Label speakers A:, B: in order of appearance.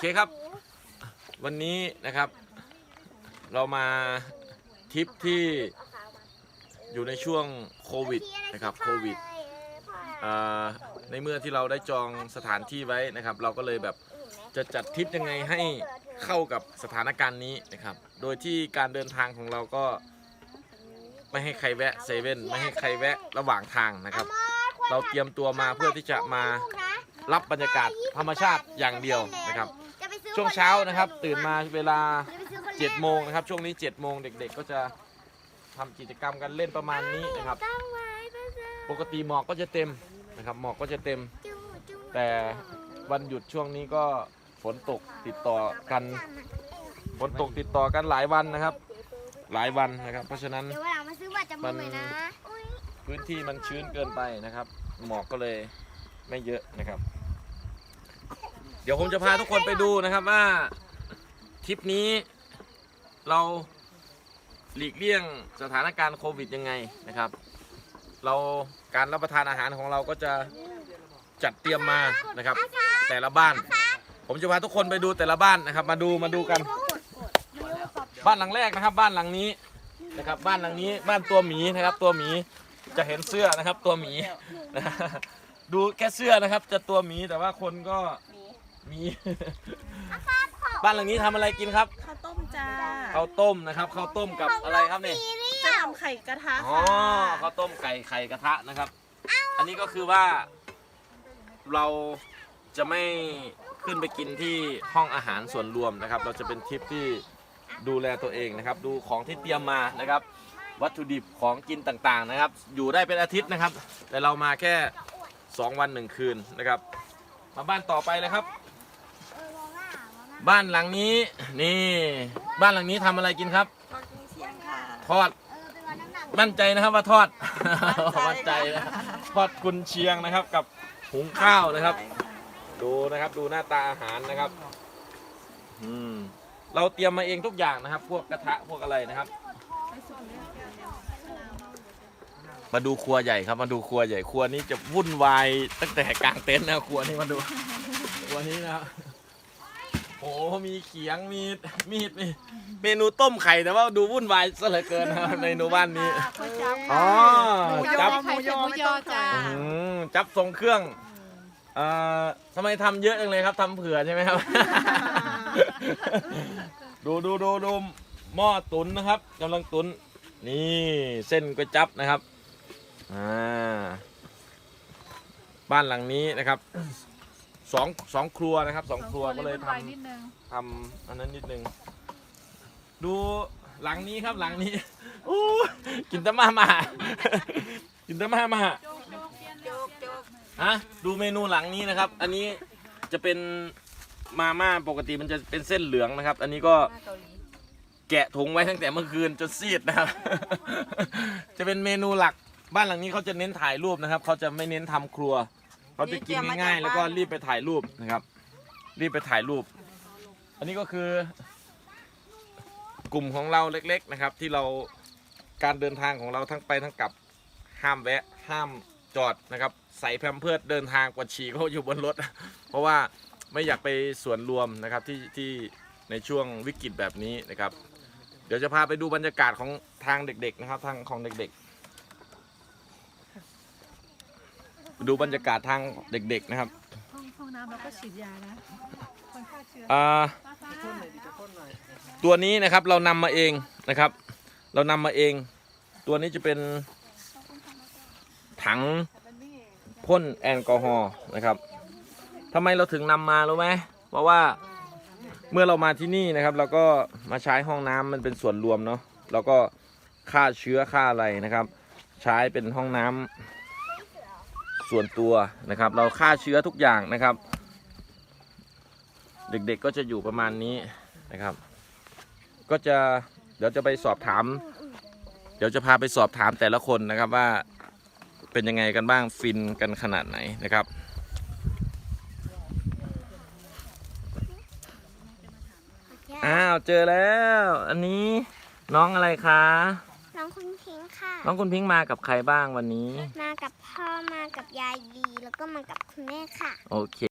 A: เคครับ วันนี้นะครับ เรามาทริปที่อยู่ในช่วงโควิดนะครับโควิดอ่าในเมื่อที่เราได้จองสถานที่ไว้นะครับ เราก็เลยแบบจะจัดทริปยังไงให้เข้ากับสถานการณ์นี้นะครับ โดยที่การเดินทางของเราก็ไม่ให้ใครแวะเซเว่นไม่ให้ใครแวะระหว่างทางนะครับ เราเตรียมตัวมาเพื่อที่จะมารับบรรยากาศธรรมชาติอย่างเดียวนะครับ ช่วงเช้านะครับ ตื่นมาเวลา7โมงนะครับ ช่วงนี้7โมงเด็ก ๆ ก็จะทำกิจกรรมกันเล่นประมาณนี้นะครับปกติหมอกก็จะเต็มนะครับ หมอกก็จะเต็มแต่วันหยุดช่วงนี้ก็ฝนตกติดต่อกันฝนตกติดต่อกันหลายวันนะครับ หลายวันนะครับ เพราะฉะนั้น
B: เดี๋ยววันหลังมาซื้อบัตรจำนวนหน่อยนะอุ๊ย
A: พื้นที่มันชื้นเกินไปนะครับ หมอกก็เลยไม่เยอะนะครับเดี๋ยวผมจะพาทุกคนไปดูนะครับว่าทริปนี้เราหลีกเลี่ยงสถานการณ์โควิดยังไงนะครับ เราการรับประทานอาหารของเราก็จะจัดเตรียมมานะครับ แต่ละบ้าน ผมจะพาทุกคนไปดูแต่ละบ้านนะครับ มาดูมาดูกัน บ้านหลังแรกนะครับ บ้านหลังนี้นะครับ บ้านหลังนี้บ้านตัวหมีนะครับ ตัวหมีจะเห็นเสื้อนะครับ ตัวหมี ดูแค่เสื้อนะครับ จะตัวหมีแต่ว่าคนก็ มีบ้านหลังนี้ทำอะไรกินครับ
C: ข้าวต้มจ้า
A: ข้าวต้มนะครับข้าวต้มกับอะไรครับเนี่ย
C: จะทำไข่กระทะ
A: อ๋อ
C: ค่ะ
A: ข้าวต้มไก่ไข่กระทะนะครับ อันนี้ก็คือว่า เราจะไม่ขึ้นไปกินที่ห้องอาหารส่วนรวมนะครับ เราจะเป็นทริปที่ดูแลตัวเองนะครับ ดูของที่เตรียมมานะครับ วัตถุดิบของกินต่างๆนะครับ อยู่ได้เป็นอาทิตย์นะครับ แต่เรามาแค่ 2 วันหนึ่งคืนนะครับ มาบ้านต่อไปเลยครับ บ้านหลังนี้ นี่ บ้านหลังนี้ทำอะไรกินครับ
C: ทอดกุ้งเชียงค่ะ
A: ทอดมั่นใจนะครับว่าทอดมั่นใจนะทอดกุนเชียงนะครับ กับหุงข้าวนะครับ ดูนะครับดูหน้าตาอาหารนะครับ อืมเราเตรียมมาเองทุกอย่างนะครับ พวกกระทะพวกอะไรนะครับ มาดูครัวใหญ่ครับ มาดูครัวใหญ่ครัวนี้จะวุ่นวายตั้งแต่กลางเต็นท์นะครัวนี้มาดูครัวนี้นะครับ โอ้มีเขียงมีมีดมีเมนูต้มไข่แต่ว่าดูวุ่นวายซะเหลือเกินนะครับในหนูบ้านนี้
C: ก๋วยจั๊บ
A: อ๋อ
C: หมูย
A: จั
C: อบหมูยอไม่ต้องจ้า
A: อืมจับทรงเครื่องเอ่อทำไมทำเยอะจังเลยครับทำเผื่อใช่ไหมครับ ดูดูดูดูหม้อตุนนะครับกำลังตุนนี่เส้นก๋วยจับนะครับอ่าบ้านหลังนี้นะครับ สองสองครัวนะครับสองครัวก็เลยทำทำอันนั้นนิดนึง ดูหลังนี้ครับหลังนี้อู้กินแตะมามา กินแตะมามาฮะดูเมนูหลังนี้นะครับ อันนี้จะเป็นมาม่าปกติมันจะเป็นเส้นเหลืองนะครับ อันนี้ก็แกะถุงไว้ตั้งแต่เมื่อคืนจนซีดนะครับ จะเป็นเมนูหลักบ้านหลังนี้เขาจะเน้นถ่ายรูปนะครับเขาจะไม่เน้นทำครัว เขาจะกินง่ายๆแล้วก็รีบไปถ่ายรูปนะครับ รีบไปถ่ายรูป อันนี้ก็คือกลุ่มของเราเล็ก ๆนะครับ ที่เราการเดินทางของเราทั้งไปทั้งกลับห้ามแวะห้ามจอดนะครับ ใส่แพมเพิร์ดเดินทางกว่าฉี่เขาอยู่บนรถ เพราะว่าไม่อยากไปส่วนรวมนะครับที่ที่ในช่วงวิกฤตแบบนี้นะครับ เดี๋ยวจะพาไปดูบรรยากาศของทางเด็ก ๆ นะครับ ทางของเด็ก ๆ ดูบรรยากาศทางเด็กๆนะครับ
C: ห้องห้องน้ำแล้วก็ฉีดยานะคนฆ่าเชื้อ
A: อ่าตัวนี้นะครับเรานำมาเองนะครับ เรานำมาเอง ตัวนี้จะเป็นถังพ่นแอลกอฮอล์นะครับทำไมเราถึงนำมารู้ไหมเพราะว่าเมื่อเรามาที่นี่นะครับ เราก็มาใช้ห้องน้ำมันเป็นส่วนรวมเนาะเราก็ฆ่าเชื้อฆ่าอะไรนะครับ ใช้เป็นห้องน้ำ ส่วนตัวนะครับ เราฆ่าเชื้อทุกอย่างนะครับ เด็กๆก็จะอยู่ประมาณนี้นะครับ ก็จะเดี๋ยวจะไปสอบถาม เดี๋ยวจะพาไปสอบถามแต่ละคนนะครับว่าเป็นยังไงกันบ้างฟินกันขนาดไหนนะครับอ้าวเจอแล้ว อันนี้น้องอะไรคะ
B: ค่ะ
A: น้องคุณพิงค์มากับใครบ้างวันนี้
B: มากับพ่อมากับยายดี แล้วก็มากับคุณแม่ค่ะ
A: โอเค